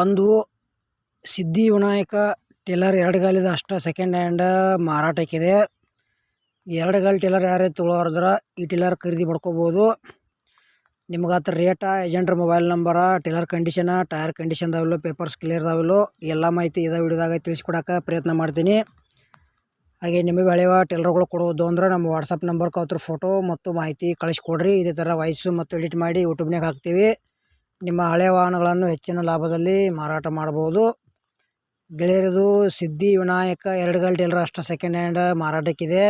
ಒಂದು ಸಿದ್ಧಿ ವಿನಾಯಕ ಟೇಲರ್ ಎರಡು ಗಾಲಿದ ಅಷ್ಟ ಸೆಕೆಂಡ್ ಹ್ಯಾಂಡ್ ಮಾರಾಟಕ್ಕಿದೆ. ಎರಡು ಗಾಲಿ ಟೇಲರ್ ಯಾರೇ ತೊಳೋರ್ದ್ರೆ ಈ ಟೇಲರ್ ಖರೀದಿ ಮಾಡ್ಕೋಬೋದು. ನಿಮ್ಗೆ ಆತ rate ಏಜೆಂಟ್ರ mobile number trailer condition tyre condition ಅದಾವಿಲ್ಲ papers clear ಅದಾವಿಲ್ಲ ಎಲ್ಲ ಮಾಹಿತಿ ಇದೇ ವಿಡಿಯೋದಾಗ ತಿಳಿಸ್ಕೊಡಕ್ಕೆ ಪ್ರಯತ್ನ ಮಾಡ್ತೀನಿ. ಹಾಗೆ ನಿಮಗೆ ಬೆಳೆಯುವ ಟೇಲರ್ಗಳು ಕೊಡುವುದು ಅಂದ್ರೆ ನಮ್ಮ ವಾಟ್ಸಪ್ ನಂಬರ್ಗೆ ಅವ್ರ ಫೋಟೋ ಮತ್ತು ಮಾಹಿತಿ ಕಳಿಸ್ಕೊಡ್ರಿ. ಇದೇ ಥರ ವಾಯ್ಸು ಮತ್ತು ಎಡಿಟ್ ಮಾಡಿ ಯೂಟ್ಯೂಬ್ನಾಗ ಹಾಕ್ತೀವಿ. ನಿಮ್ಮ ಹಳೆಯ ವಾಹನಗಳನ್ನು ಹೆಚ್ಚಿನ ಲಾಭದಲ್ಲಿ ಮಾರಾಟ ಮಾಡ್ಬೋದು. ಗೆಳೆಯರದು ಸಿದ್ಧಿ ವಿನಾಯಕ ಎರಡು ಟೇಲರ್ ಅಷ್ಟು ಸೆಕೆಂಡ್ ಹ್ಯಾಂಡ್ ಮಾರಾಟಕ್ಕಿದೆ.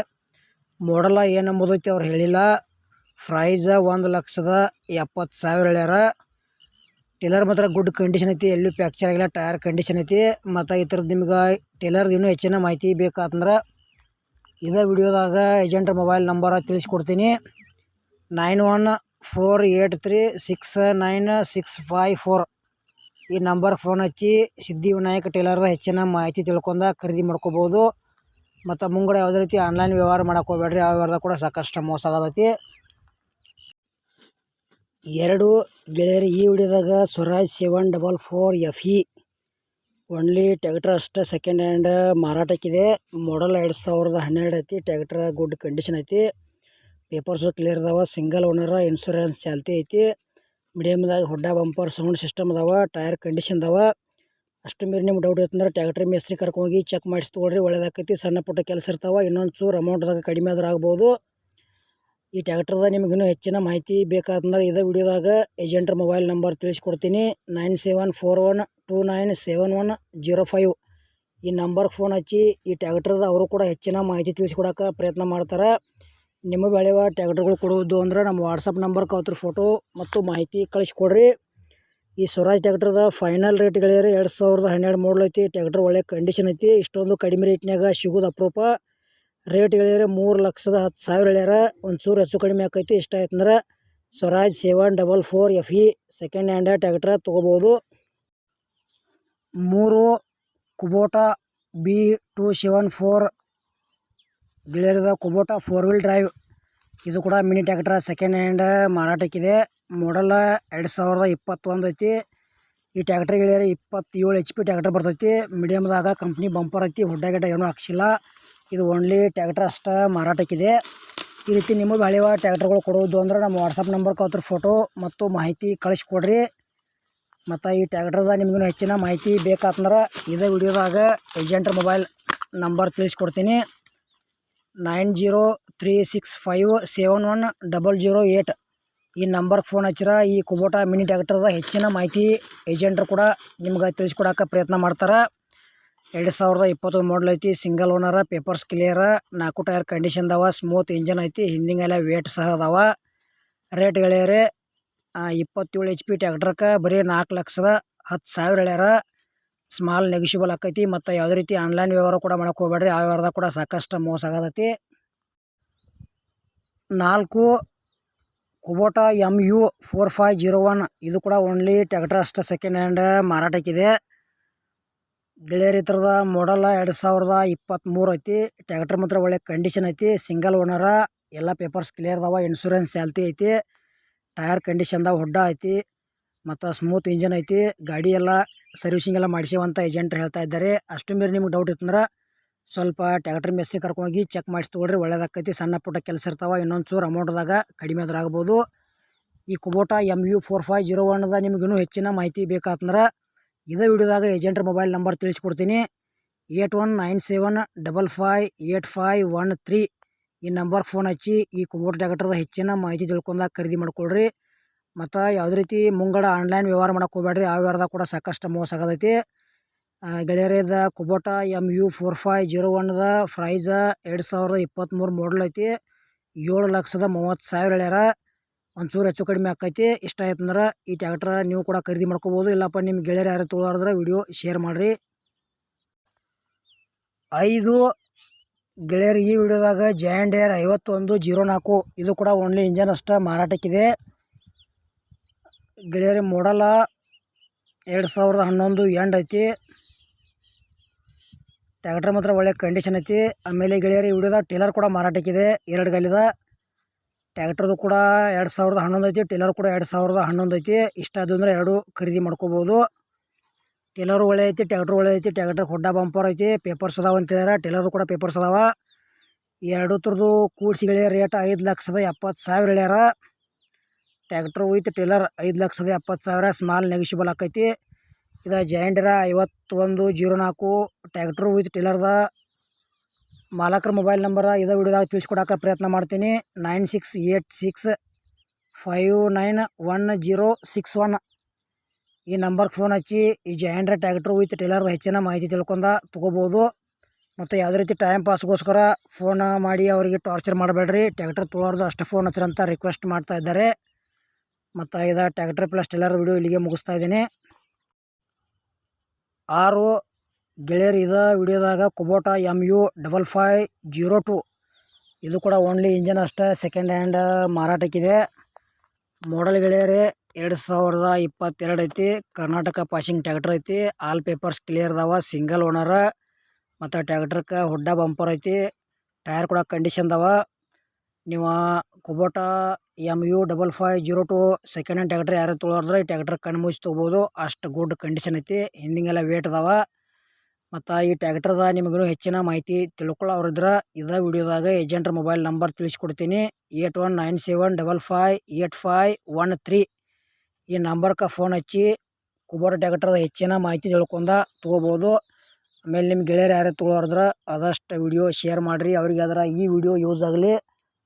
ಮಾಡಲ ಏನು ಎಂಬುದೈತಿ ಅವ್ರು ಹೇಳಿಲ್ಲ. ಪ್ರೈಸ ಒಂದು ಲಕ್ಷದ ಎಪ್ಪತ್ತು ಸಾವಿರ ಹೇಳ್ಯಾರ. ಟೇಲರ್ ಮಾತ್ರ ಗುಡ್ ಕಂಡೀಷನ್ ಐತಿ, ಎಲ್ಲೂ ಫ್ಯಾಕ್ಚರ್ ಆಗಿಲ್ಲ ಟೈರ್ ಕಂಡೀಷನ್ ಐತಿ. ಮತ್ತು ಈ ಥರದ್ದು ನಿಮ್ಗೆ ಟೇಲರ್ದು ಇನ್ನೂ ಹೆಚ್ಚಿನ ಮಾಹಿತಿ ಬೇಕಾತಂದ್ರೆ ಇದೇ ವಿಡಿಯೋದಾಗ ಏಜೆಂಟ್ರ ಮೊಬೈಲ್ ನಂಬರ ತಿಳಿಸ್ಕೊಡ್ತೀನಿ. Nine one four eight three six nine six five four ಈ ನಂಬರ್ ಫೋನ್ ಹಚ್ಚಿ ಸಿದ್ಧಿ ವಿನಾಯಕ ಟೇಲರ್ದ ಹೆಚ್ಚಿನ ಮಾಹಿತಿ ತಿಳ್ಕೊಂಡ ಖರೀದಿ ಮಾಡ್ಕೋಬೋದು. ಮತ್ತು ಮುಂಗಡೆ ಯಾವುದೇ ರೀತಿ ಆನ್ಲೈನ್ ವ್ಯವಹಾರ ಮಾಡಕ್ಕೆ ಹೋಗ್ಬೇಡ್ರಿ ಯಾವ ವ್ಯವಹಾರದಾಗ ಕೂಡ ಸಾಕಷ್ಟು ಮೋಸ ಆಗತೈತಿ. ಎರಡು ಗೆಳೆಯರು ಈ ವಿಡಿಯೋದಾಗ Swaraj seven double four F E only tractor ಅಷ್ಟೇ ಸೆಕೆಂಡ್ ಹ್ಯಾಂಡ್ ಮಾರಾಟಕ್ಕಿದೆ. ಮಾಡಲ್ ಎರಡು ಸಾವಿರದ ಹನ್ನೆರಡು ಐತಿ, ಟ್ಯಾಕ್ಟ್ರ್ ಗುಡ್ ಕಂಡೀಷನ್ ಐತಿ. ಪೇಪರ್ಸು ಕ್ಲಿಯರ್ ಅದಾವ ಸಿಂಗಲ್ ಓನರ ಇನ್ಶೂರೆನ್ಸ್ ಚಾಲ್ತಿ ಐತಿ. ಮೀಡಿಯಮ್ದಾಗ ಹೊಡ್ಡ ಬಂಪರ್ ಸೌಂಡ್ ಸಿಸ್ಟಮ್ ಅದಾವ ಟೈರ್ ಕಂಡೀಷನ್ ಅದಾವ. ಅಷ್ಟು ಮೀರಿ ನಿಮ್ಗೆ ಡೌಟ್ ಇರ್ತಂದ್ರೆ ಟ್ಯಾಕ್ಟ್ರಿ ಮೇಸ್ತ್ರಿ ಕರ್ಕೊಂಡೋಗಿ ಚೆಕ್ ಮಾಡಿಸಿ ತೊಗೊಳ್ರಿ, ಒಳ್ಳೇದಾಕೈತಿ, ಸಣ್ಣ ಪುಟ್ಟ ಕೆಲಸ ಇರ್ತಾವ, ಇನ್ನೊಂದು ಚೂರು ಅಮೌಂಟ್ದಾಗ ಕಡಿಮೆ ಆದ್ರೆ ಆಗ್ಬೋದು. ಈ ಟ್ಯಾಕ್ಟರ್ದ ನಿಮ್ಗೆ ಇನ್ನೂ ಹೆಚ್ಚಿನ ಮಾಹಿತಿ ಬೇಕಾದಂದ್ರೆ ಇದೇ ವಿಡಿಯೋದಾಗ ಏಜೆಂಟ್ರ ಮೊಬೈಲ್ ನಂಬರ್ ತಿಳಿಸ್ಕೊಡ್ತೀನಿ nine seven four one two nine seven one zero five ಈ ನಂಬರ್ಗೆ ಫೋನ್ ಹಚ್ಚಿ ಈ ಟ್ಯಾಕ್ಟರ್ದ ಅವರು ಕೂಡ ಹೆಚ್ಚಿನ ಮಾಹಿತಿ ತಿಳಿಸ್ಕೊಡೋಕೆ ಪ್ರಯತ್ನ ಮಾಡ್ತಾರೆ. ನಿಮ್ಮ ಬೆಳೆಯುವ ಟ್ಯಾಕ್ಟರ್ಗಳು ಕೊಡುವುದು ಅಂದ್ರೆ ನಮ್ಮ ವಾಟ್ಸಪ್ ನಂಬರ್ಗೆ ಅವ್ರ ಫೋಟೋ ಮತ್ತು ಮಾಹಿತಿ ಕಳಿಸ್ಕೊಡ್ರಿ. ಈ ಸ್ವರಾಜ್ ಟ್ಯಾಕ್ಟರ್ದ ಫೈನಲ್ ರೇಟ್ಗಳಿದ್ರೆ ಎರಡು ಸಾವಿರದ ಹನ್ನೆರಡು ಐತಿ, ಟ್ಯಾಕ್ಟ್ರ್ ಒಳ್ಳೆ ಕಂಡೀಷನ್ ಐತಿ, ಇಷ್ಟೊಂದು ಕಡಿಮೆ ರೇಟ್ನಾಗ ಸಿಗೋದು ಅಪರೂಪ. ರೇಟ್ ಹೇಳಿದ್ರೆ ಮೂರು ಲಕ್ಷದ ಹತ್ತು ಸಾವಿರ ಹೇಳ್ಯಾರ. ಒಂಚೂರು ಹೆಚ್ಚು ಕಡಿಮೆ ಆಕೈತಿ. ಇಷ್ಟ ಆಯ್ತಂದ್ರೆ Swaraj seven double four F E second hand tractor ತೊಗೋಬೋದು ಮೂರು Kubota B two seven four ಗೆಳೆಯರದ Kubota four wheel drive. ಇದು ಕೂಡ ಮಿನಿ ಟ್ಯಾಕ್ಟ್ರ ಸೆಕೆಂಡ್ ಹ್ಯಾಂಡ್ ಮಾರಾಟಕ್ಕಿದೆ. ಮಾಡಲ್ ಎರಡು ಸಾವಿರದ ಇಪ್ಪತ್ತೊಂದು ಐತಿ. ಈ ಟ್ಯಾಕ್ಟ್ರ್ ಗೆಳೆಯರ ಇಪ್ಪತ್ತೇಳು ಎಚ್ ಪಿ ಟ್ಯಾಕ್ಟ್ರ್ ಬರ್ತೈತಿ. ಮೀಡಿಯಮ್ದಾಗ ಕಂಪ್ನಿ ಬಂಪರ್ ಐತಿ. ಹುಡ್ಡ ಏನೂ ಹಾಕ್ಸಿಲ್ಲ. ಇದು ಓನ್ಲಿ ಟ್ಯಾಕ್ಟ್ರ್ ಅಷ್ಟೇ ಮಾರಾಟಕ್ಕಿದೆ. ಈ ರೀತಿ ನಿಮಗೆ ಹಳೆಯ ಟ್ಯಾಕ್ಟರ್ಗಳು ಕೊಡೋದು ಅಂದ್ರೆ ನಮ್ಮ ವಾಟ್ಸಪ್ ನಂಬರ್ ಅವ್ರ ಫೋಟೋ ಮತ್ತು ಮಾಹಿತಿ ಕಳಿಸ್ಕೊಡ್ರಿ. ಮತ್ತು ಈ ಟ್ಯಾಕ್ಟರ್ದ ನಿಮಗೂ ಹೆಚ್ಚಿನ ಮಾಹಿತಿ ಬೇಕಾತಂದ್ರೆ ಇದೇ ವಿಡಿಯೋದಾಗ ಏಜೆಂಟ್ರ ಮೊಬೈಲ್ ನಂಬರ್ ತಿಳಿಸ್ಕೊಡ್ತೀನಿ. Nine zero three six five seven one double zero eight ಈ ನಂಬರ್ಗೆ ಫೋನ್ ಹಚ್ಚಿರ ಈ ಕುಬೋಟ ಮಿನಿ ಟ್ಯಾಕ್ಟ್ರದ ಹೆಚ್ಚಿನ ಮಾಹಿತಿ ಏಜೆಂಟ್ರು ಕೂಡ ನಿಮ್ಗೆ ತಿಳಿಸ್ಕೊಡೋಕೆ ಪ್ರಯತ್ನ ಮಾಡ್ತಾರೆ. ಎರಡು ಸಾವಿರದ ಇಪ್ಪತ್ತೊಂದು ಮಾಡಲ್ ಐತಿ ಸಿಂಗಲ್ ಓನರ ಪೇಪರ್ಸ್ ಕ್ಲಿಯರ ನಾಲ್ಕು ಟೈರ್ ಕಂಡೀಷನ್ ಅದಾವ ಸ್ಮೂತ್ ಇಂಜನ್ ಐತಿ ಹಿಂದಿಂಗೆಲ್ಲ ವೇಟ್ ಸಹ ಅದಾವ. ರೇಟ್ ಹೇಳ್ಯಾರೆ ಇಪ್ಪತ್ತೇಳು ಎಚ್ ಪಿ ಟ್ಯಾಕ್ಟ್ರಕ್ಕೆ ಬರೀ ನಾಲ್ಕು ಲಕ್ಷದ ಹತ್ತು ಸಾವಿರ ಹೇಳ್ಯಾರ ಸ್ಮಾಲ್ ನೆಗಿಷಿಬಲ್ ಆಕೈತಿ. ಮತ್ತು ಯಾವುದೇ ರೀತಿ ಆನ್ಲೈನ್ ವ್ಯವಹಾರ ಕೂಡ ಮಾಡಕ್ಕೆ ಹೋಗ್ಬೇಡ್ರಿ, ಆ ವ್ಯವಹಾರದಾಗ ಕೂಡ ಸಾಕಷ್ಟು ಮೋಸ ಆಗತೈತಿ. ನಾಲ್ಕು Kubota M U four five zero one ಇದು ಕೂಡ ಓನ್ಲಿ ಟ್ಯಾಕ್ಟ್ರ್ ಅಷ್ಟೇ ಸೆಕೆಂಡ್ ಹ್ಯಾಂಡ್ ಮಾರಾಟಕ್ಕಿದೆ. ಗೆಳೆಯರ ಈ ಥರದ ಮಾಡಲ್ಲ ಎರಡು ಸಾವಿರದ ಇಪ್ಪತ್ತ್ಮೂರು ಐತಿ. ಟ್ಯಾಕ್ಟ್ರ್ ಮಾತ್ರ ಒಳ್ಳೆ ಕಂಡೀಷನ್ ಐತಿ. ಸಿಂಗಲ್ ಓನರ ಎಲ್ಲ ಪೇಪರ್ಸ್ ಕ್ಲಿಯರ್ ಅದಾವ. ಇನ್ಶೂರೆನ್ಸ್ ಚಾಲ್ತಿ ಐತಿ. ಟೈರ್ ಕಂಡೀಷನ್ದಾಗ ಹೊಡ್ಡ ಐತಿ. ಮತ್ತು ಸ್ಮೂತ್ ಇಂಜನ್ ಐತಿ. ಗಾಡಿ ಎಲ್ಲ ಸರ್ವಿಸಿಂಗ್ ಎಲ್ಲ ಮಾಡಿಸಿವಂತ ಏಜೆಂಟ್ರು ಹೇಳ್ತಾ ಇದ್ದಾರೆ. ಅಷ್ಟು ಮೀರಿ ನಿಮ್ಗೆ ಡೌಟ್ ಇತ್ತಂದ್ರೆ ಸ್ವಲ್ಪ ಟ್ಯಾಕ್ಟರ್ ಮೆಸ್ಸಿ ಕರ್ಕೊಂಡೋಗಿ ಚೆಕ್ ಮಾಡಿಸಿ ತೊಗೊಳ್ರಿ. ಒಳ್ಳೇದಾಕೈತಿ. ಸಣ್ಣ ಪುಟ್ಟ ಕೆಲಸ ಇರ್ತಾವೆ. ಇನ್ನೊಂದು ಚೂರು ಅಮೌಂಟ್ದಾಗ ಕಡಿಮೆ ಆದ್ರೆ ಆಗ್ಬೋದು. ಈ Kubota M U four five zero ಒನ್ದ ನಿಮಗಿನ್ನೂ ಹೆಚ್ಚಿನ ಮಾಹಿತಿ ಬೇಕಾತಂದ್ರೆ ಇದೇ ವಿಡಿಯೋದಾಗ ಏಜೆಂಟ್ರ ಮೊಬೈಲ್ ನಂಬರ್ ತಿಳಿಸ್ಕೊಡ್ತೀನಿ. Eight one nine seven double five eight five one three ಈ ನಂಬರ್ ಫೋನ್ ಹಚ್ಚಿ ಈ ಕುಬೋಟ ಜಾಗಟ್ರದ ಹೆಚ್ಚಿನ ಮಾಹಿತಿ ತಿಳ್ಕೊಂಡಾಗ ಖರೀದಿ ಮಾಡ್ಕೊಳ್ರಿ. ಮತ್ತು ಯಾವುದೇ ರೀತಿ ಮುಂಗಡ ಆನ್ಲೈನ್ ವ್ಯವಹಾರ ಮಾಡಕ್ಕೆ ಹೋಗ್ಬೇಡ್ರಿ, ಆ ವ್ಯವಹಾರದಾಗ ಕೂಡ ಸಾಕಷ್ಟು ಮೋಸ ಆಗತೈತಿ ಗೆಳೆಯರದ Kubota M U four five zero ಒನ್ದ prize ಎರಡು ಸಾವಿರದ ಇಪ್ಪತ್ತ್ಮೂರು ಮಾಡಲ್ ಐತಿ. ಏಳು ಲಕ್ಷದ ಮೂವತ್ತು ಸಾವಿರ ಹೇಳ್ಯಾರ ಒಂಚೂರು ಹೆಚ್ಚು ಕಡಿಮೆ ಆಕೈತಿ. ಇಷ್ಟ ಆಯ್ತಂದ್ರೆ ಈ ಟ್ಯಾಕ್ಟ್ರ ನೀವು ಕೂಡ ಖರೀದಿ ಮಾಡ್ಕೋಬೋದು. ಇಲ್ಲಪ್ಪ ನಿಮ್ಮ ಗೆಳೆಯರು ಯಾರು ತೊಗೊಳಾರ್ದ್ರೆ ವಿಡಿಯೋ ಶೇರ್ ಮಾಡಿರಿ. ಐದು ಗೆಳೆಯರು ಈ ವಿಡಿಯೋದಾಗ ಜಾಯಿಂಟ್ ಏರ್ ಐವತ್ತೊಂದು ಜೀರೋ ನಾಲ್ಕು. ಇದು ಕೂಡ ಓನ್ಲಿ ಇಂಜನ್ ಅಷ್ಟೇ ಮಾರಾಟಕ್ಕಿದೆ. ಗೆಳೆಯರ ಮಾಡಲ ಎರಡು ಸಾವಿರದ ಹನ್ನೊಂದು ಎಂಡ್ ಐತಿ. ಟ್ಯಾಕ್ಟ್ರ್ ಮಾತ್ರ ಒಳ್ಳೆ ಕಂಡೀಷನ್ ಐತಿ. ಆಮೇಲೆ ಗೆಳೆಯರಿ ವಿಡಿಯೋದಾಗ ಟೇಲರ್ ಕೂಡ ಮಾರಾಟಕ್ಕಿದೆ. ಎರಡು ಗಾಲಿದ. ಟ್ಯಾಕ್ಟರ್ದು ಕೂಡ ಎರಡು ಸಾವಿರದ ಹನ್ನೊಂದು ಐತಿ, ಟೇಲರ್ ಕೂಡ ಎರಡು ಸಾವಿರದ ಹನ್ನೊಂದು ಐತಿ. ಇಷ್ಟ ಅದು ಅಂದರೆ ಎರಡು ಖರೀದಿ ಮಾಡ್ಕೋಬೋದು. ಟೇಲರ್ ಒಳ್ಳೆ ಐತಿ, ಟ್ಯಾಕ್ಟ್ರ್ ಒಳ್ಳೆ ಐತಿ, ಟ್ಯಾಕ್ಟರ್ ಹೊಡ್ಡ ಬಂಪರ್ ಐತಿ, ಪೇಪರ್ಸ್ ಅದಾವ ಅಂತ ಹೇಳ್ಯಾರ, ಟೇಲರು ಕೂಡ ಪೇಪರ್ಸ್ ಅದಾವ. ಎರಡು ಥರದ್ದು ಕೂಡ್ಸಿಗಳೇ ರೇಟ್ ಐದು ಲಕ್ಷದ ಎಪ್ಪತ್ತು ಸಾವಿರ ಹೇಳ್ಯಾರ. ಟ್ಯಾಕ್ಟ್ರ್ ವಿತ್ ಟೇಲರ್ ಐದು ಲಕ್ಷದ ಎಪ್ಪತ್ತು ಸಾವಿರ, ಸ್ಮಾಲ್ ನೆಗಿಷಿಬಲ್ ಆಕೈತಿ. ಇದು ಜೈಂಡರ ಐವತ್ತೊಂದು, ಜೀರೋ ನಾಲ್ಕು, ಟ್ಯಾಕ್ಟ್ರ್ ವಿತ್ ಟೇಲರ್ದ ಮಾಲಕರ ಮೊಬೈಲ್ ನಂಬರ್ ಇದೇ ವಿಡಿಯೋದಾಗ ತಿಳಿಸ್ಕೊಡಕ್ಕೆ ಪ್ರಯತ್ನ ಮಾಡ್ತೀನಿ. Nine six eight six five nine one zero six one. ಈ ನಂಬರ್ಗೆ ಫೋನ್ ಹಚ್ಚಿ, ಈ ಜೈಂಡ್ರ ಟ್ಯಾಕ್ಟ್ರು ವಿತ್ ಟೇಲರ್ ಹೆಚ್ಚಿನ ಮಾಹಿತಿ ತಿಳ್ಕೊಂಡ ತೊಗೋಬೋದು. ಮತ್ತು ಯಾವುದೇ ರೀತಿ ಟೈಮ್ ಪಾಸ್ಗೋಸ್ಕರ ಫೋನ್ ಮಾಡಿ ಅವರಿಗೆ ಟಾರ್ಚರ್ ಮಾಡಬೇಡ್ರಿ. ಟ್ಯಾಕ್ಟ್ರ್ ತೊಳೋರ್ದು ಅಷ್ಟು ಫೋನ್ ಹಚ್ಚಿರಂತ ರಿಕ್ವೆಸ್ಟ್ ಮಾಡ್ತಾ ಇದ್ದಾರೆ. ಮತ್ತು ಇದು ಟ್ಯಾಕ್ಟ್ರ್ ಪ್ಲಸ್ ಟೇಲರ್ ವಿಡಿಯೋ ಇಲ್ಲಿಗೆ ಮುಗಿಸ್ತಾ ಇದ್ದೀನಿ. ಆರು ಗೆಳೆಯರು ಇದ ವಿಡಿಯೋದಾಗ Kubota M U double five zero two ಇದು ಕೂಡ ಓನ್ಲಿ ಇಂಜನ್ ಅಷ್ಟೇ ಸೆಕೆಂಡ್ ಹ್ಯಾಂಡ್ ಮಾರಾಟಕ್ಕಿದೆ. ಮಾಡಲ್ ಗೆಳೆಯರೇ, ಎರಡು ಸಾವಿರದ ಇಪ್ಪತ್ತೆರಡು ಐತಿ. ಕರ್ನಾಟಕ ಪಾಸಿಂಗ್ ಟ್ಯಾಕ್ಟರ್ ಐತಿ. ಆಲ್ ಪೇಪರ್ಸ್ ಕ್ಲಿಯರ್ ಅದಾವ ಸಿಂಗಲ್ ಓನರ ಮತ್ತು ಟ್ಯಾಕ್ಟ್ರಕ್ಕೆ ಹುಡ್ಡ ಬಂಪರ್ ಐತಿ. ಟೈರ್ ಕೂಡ ಕಂಡೀಷನ್ ಅದಾವ. ನೀವು Kubota M U double five zero two second hand tractor ಯಾರು ತೊಗೊಳೋದ್ರೆ ಈ ಟ್ಯಾಕ್ಟ್ರ್ ಕಣ್ಮುಚ್ಚಿ ತೊಗೋಬೋದು ಅಷ್ಟು ಗುಡ್ ಕಂಡೀಷನ್ ಐತಿ. ಹಿಂದಿಂಗೆಲ್ಲ ವೇಟ್ ಅದಾವ. ಮತ್ತು ಈ ಟ್ಯಾಕ್ಟ್ರದ ನಿಮಗೂ ಹೆಚ್ಚಿನ ಮಾಹಿತಿ ತಿಳ್ಕೊಳ್ಳೋರಿದ್ರೆ ಇದೇ ವಿಡಿಯೋದಾಗ ಏಜೆಂಟ್ರ ಮೊಬೈಲ್ ನಂಬರ್ ತಿಳಿಸ್ಕೊಡ್ತೀನಿ eight one nine seven double five eight five one three ಈ ನಂಬರ್ಗೆ ಫೋನ್ ಹಚ್ಚಿ ಕುಬೋಟ ಟ್ಯಾಕ್ಟರ್ದ ಹೆಚ್ಚಿನ ಮಾಹಿತಿ ತಿಳ್ಕೊಂಡ ತೊಗೋಬೋದು. ಆಮೇಲೆ ನಿಮ್ಮ ಗೆಳೆಯರು ಯಾರು ತೊಗೊಳೋರಿದ್ರೆ ಆದಷ್ಟು ವಿಡಿಯೋ ಶೇರ್ ಮಾಡಿರಿ, ಅವ್ರಿಗೆ ಅದರ ಈ ವಿಡಿಯೋ ಯೂಸ್ ಆಗಲಿ.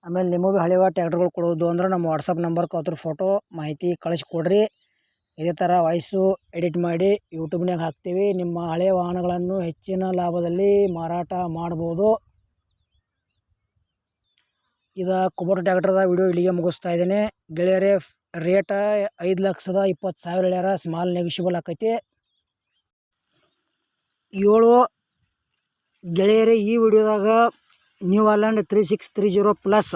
ಆಮೇಲೆ ನಿಮಗೂ ಹಳೆಯ ಟ್ಯಾಕ್ಟರ್ಗಳು ಕೊಡೋದು ಅಂದ್ರೆ ನಮ್ಮ ವಾಟ್ಸಪ್ ನಂಬರ್ಗೆ ಅದ್ರ ಫೋಟೋ ಮಾಹಿತಿ ಕಳಿಸ್ಕೊಡ್ರಿ. ಇದೇ ಥರ ವಾಯ್ಸು ಎಡಿಟ್ ಮಾಡಿ ಯೂಟ್ಯೂಬ್ನಾಗ ಹಾಕ್ತೀವಿ. ನಿಮ್ಮ ಹಳೆಯ ವಾಹನಗಳನ್ನು ಹೆಚ್ಚಿನ ಲಾಭದಲ್ಲಿ ಮಾರಾಟ ಮಾಡ್ಬೋದು. ಇದು ಕುಬೋಟ ಟ್ಯಾಕ್ಟ್ರದ ವಿಡಿಯೋ ಇಲ್ಲಿಗೆ ಮುಗಿಸ್ತಾ ಇದ್ದೇನೆ. ಗೆಳೆಯರೇ ರೇಟ ಐದು ಲಕ್ಷದ ಇಪ್ಪತ್ತು ಸಾವಿರ ಹೇಳ್ಯಾರ. ಸ್ಮಾಲ್ ನೆಗಿಷಿಬಲ್ ಆಕೈತಿ. ಏಳು, ಗೆಳೆಯರೇ, ಈ ವಿಡಿಯೋದಾಗ new Holland three six three zero plus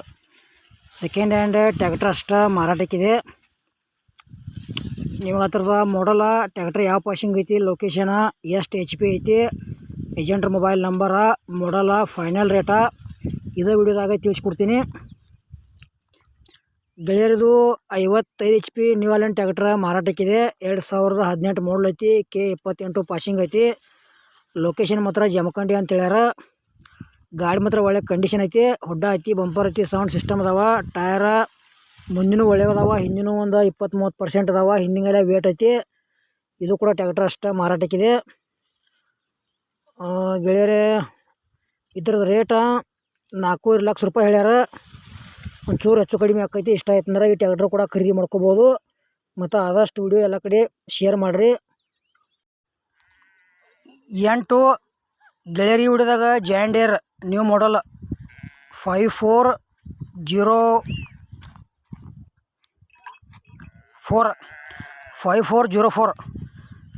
second hand tractor ಅಷ್ಟ ಮಾರಾಟಕ್ಕಿದೆ. ನಿಮಗೆ ಹತ್ರದ ಮಾಡಲ ಟ್ಯಾಕ್ಟ್ರ್ ಯಾವ ಪಾಶಿಂಗ್ ಐತಿ ಲೊಕೇಶನ ಎಷ್ಟು ಎಚ್ ಪಿ ಐತಿ ಏಜೆಂಟ್ರ mobile number model final rate ಇದೇ ವಿಡಿಯೋದಾಗ ತಿಳಿಸ್ಕೊಡ್ತೀನಿ. ಗೆಳೆಯರದು ಐವತ್ತೈದು H P new Holland tractor ಮಾರಾಟಕ್ಕಿದೆ, ಎರಡು ಸಾವಿರದ ಹದಿನೆಂಟು ಮಾಡಲ್ ಐತಿ ಕೆ ಇಪ್ಪತ್ತೆಂಟು ಪಾಶಿಂಗ್ ಐತಿ. ಲೊಕೇಶನ್ ಮಾತ್ರ ಜಮಖಂಡಿ ಅಂತ ಹೇಳ್ಯಾರ. ಗಾಡಿ ಮಾತ್ರ ಒಳ್ಳೆ ಕಂಡೀಷನ್ ಐತಿ, ಹುಡ್ಡ ಐತಿ ಬಂಪರ್ ಐತಿ ಸೌಂಡ್ ಸಿಸ್ಟಮ್ ಅದಾವ ಟಯರ ಮುಂದಿನ ಒಳ್ಳೆ ಅದಾವ, ಹಿಂದಿನ ಒಂದು ಇಪ್ಪತ್ತು ಮೂವತ್ತು ಪರ್ಸೆಂಟ್ ಅದಾವ ಹಿಂದಿಗೆಲ್ಲ ವೇಟ್ ಐತಿ. ಇದು ಕೂಡ ಟ್ಯಾಕ್ಟರ್ ಅಷ್ಟೇ ಮಾರಾಟಕ್ಕಿದೆ ಗೆಳೆಯರೇ ಇದ್ರದ್ದು ರೇಟ ನಾಲ್ಕೂವರೆ ಲಕ್ಷ ರೂಪಾಯಿ ಹೇಳ್ಯಾರ. ಒಂಚೂರು ಹೆಚ್ಚು ಕಡಿಮೆ ಆಕೈತಿ, ಇಷ್ಟ ಆಯ್ತು ಅಂದ್ರೆ ಈ ಟ್ಯಾಕ್ಟ್ರ್ ಕೂಡ ಖರೀದಿ ಮಾಡ್ಕೋಬೋದು. ಮತ್ತು ಆದಷ್ಟು ವಿಡಿಯೋ ಎಲ್ಲ ಕಡೆ ಶೇರ್ ಮಾಡಿರಿ. ಎಂಟು, ಗೆಳೆಯರಿ ವಿಡಿಯೋದಾಗ John Deere new model five four zero four, five four zero four.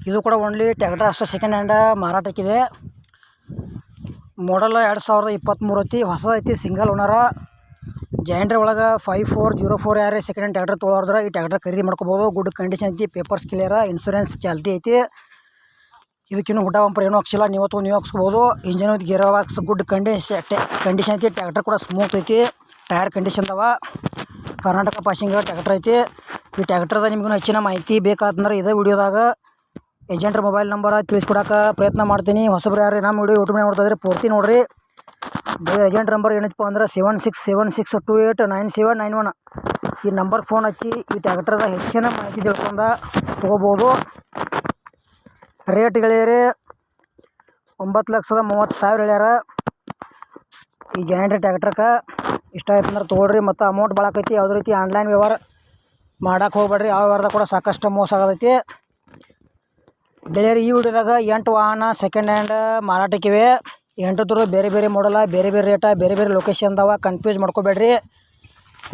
ಇದು ಕೂಡ ಓನ್ಲಿ ಟ್ಯಾಕ್ಟರ್ ಅಷ್ಟೇ ಸೆಕೆಂಡ್ ಹ್ಯಾಂಡ ಮಾರಾಟಕ್ಕಿದೆ. ಮಾಡಲ್ ಎರಡು ಸಾವಿರದ ಇಪ್ಪತ್ತ್ಮೂರು ಐತಿ ಹೊಸದೈತಿ ಸಿಂಗಲ್ ಓನರ ಜಾಯಿಂಡ್ರ್ ಒಳಗೆ ಫೈವ್ ಫೋರ್ ಜೀರೋ ಫೋರ್ ಯಾರು ಸೆಕೆಂಡ್ ಹ್ಯಾಂಡ್ ಟ್ಯಾಕ್ಟರ್ ತೊಗೊಳೋದ್ರೆ ಈ ಟ್ಯಾಕ್ಟರ್ ಖರೀದಿ ಮಾಡ್ಕೋಬೋದು. ಗುಡ್ ಕಂಡೀಷನ್ ಐತಿ ಪೇಪರ್ಸ್ ಕ್ಲಿಯರ ಇನ್ಶೂರೆನ್ಸ್ ಚಾಲ್ತಿ ಐತಿ. ಇದಕ್ಕಿನ್ನು ಹುಡ್ಡ ಬಂಪರ್ ಏನೂ ಹಾಕ್ಸಿಲ್ಲ, ನೀವು ಅಥವಾ ನೀವು ಹಾಕ್ಸ್ಬೋದು engine gear box good condition condition ಐತಿ ಟ್ಯಾಕ್ಟರ್ ಕೂಡ ಸ್ಮೂತ್ ಐತಿ. ಟೈರ್ ಕಂಡೀಷನ್ ಅದಾವ ಕರ್ನಾಟಕ ಪಾಸಿಂಗ್ ಟ್ಯಾಕ್ಟರ್ ಐತಿ. ಈ ಟ್ಯಾಕ್ಟರ್ದ ನಿಮ್ಗೆ ಹೆಚ್ಚಿನ ಮಾಹಿತಿ ಬೇಕಾತಂದ್ರೆ ಇದೇ ವಿಡಿಯೋದಾಗ ಏಜೆಂಟ್ರ ಮೊಬೈಲ್ ನಂಬರ ತಿಳಿಸ್ಕೊಡಕ್ಕೆ ಪ್ರಯತ್ನ ಮಾಡ್ತೀನಿ. ಹೊಸಬ್ರು ಯಾರು ನಮ್ಮ ವಿಡಿಯೋ ನೋಡ್ತಾ ಇದ್ರೆ ಪೂರ್ತಿ ನೋಡಿರಿ. ಏಜೆಂಟ್ ನಂಬರ್ ಏನೈತಪ್ಪ ಅಂದ್ರೆ seven six seven six two eight nine seven nine one ಈ ನಂಬರ್ಗೆ ಫೋನ್ ಹಚ್ಚಿ ಈ ಟ್ಯಾಕ್ಟರ್ದ ಹೆಚ್ಚಿನ ಮಾಹಿತಿ ತಿಳ್ಕೊಂಡ ತೊಗೋಬೋದು. ರೇಟ್ ಗೆಳೆಯರೇ, ಒಂಬತ್ತು ಲಕ್ಷದ ಮೂವತ್ತು ಸಾವಿರ ಹೇಳ್ಯಾರ ಈ ಜಾಯಿಂಟ್ ಟ್ಯಾಕ್ಟ್ರಕ್ಕೆ ಇಷ್ಟ ಆಯ್ತು ಅಂದ್ರೆ ತೊಗೊಳ್ರಿ, ಮತ್ತು ಅಮೌಂಟ್ ಭಾಳ ಆಕೈತಿ, ಯಾವುದೇ ರೀತಿ ಆನ್ಲೈನ್ ವ್ಯವಹಾರ ಮಾಡಕ್ಕೆ ಹೋಗ್ಬೇಡ್ರಿ. ಯಾವ ವ್ಯವಹಾರದಾಗ ಕೂಡ ಸಾಕಷ್ಟು ಮೋಸ ಆಗತೈತಿ. ಗೆಳೆಯರು, ಈ ವಿಡಿಯೋದಾಗ ಎಂಟು ವಾಹನ ಸೆಕೆಂಡ್ ಹ್ಯಾಂಡ್ ಮಾರಾಟಕ್ಕಿವೆ ಎಂಟು ಥರ ಬೇರೆ ಬೇರೆ ಮಾಡಲ್ಲ ಬೇರೆ ಬೇರೆ ರೇಟ ಬೇರೆ ಬೇರೆ ಲೊಕೇಶನ್ ಅದಾವ ಕನ್ಫ್ಯೂಸ್ ಮಾಡ್ಕೋಬೇಡ್ರಿ.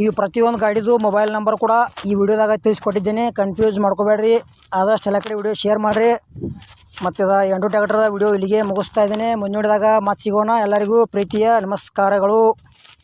ಈ ಪ್ರತಿಯೊಂದು ಗಾಡಿದು ಮೊಬೈಲ್ ನಂಬರ್ ಕೂಡ ಈ ವಿಡಿಯೋದಾಗ ತಿಳಿಸ್ಕೊಟ್ಟಿದ್ದೀನಿ ಕನ್ಫ್ಯೂಸ್ ಮಾಡ್ಕೋಬೇಡ್ರಿ. ಆದಷ್ಟು ಎಲ್ಲ ಕಡೆ ವಿಡಿಯೋ ಶೇರ್ ಮಾಡಿರಿ. ಮತ್ತು ಇದು ಎಂಟು ಟ್ಯಾಕ್ಟರ್ದ ವಿಡಿಯೋ ಇಲ್ಲಿಗೆ ಮುಗಿಸ್ತಾ ಇದ್ದೀನಿ. ಮುಂದಿನದಾಗ ಮತ್ತೆ ಸಿಗೋಣ. ಎಲ್ಲರಿಗೂ ಪ್ರೀತಿಯ ನಮಸ್ಕಾರಗಳು.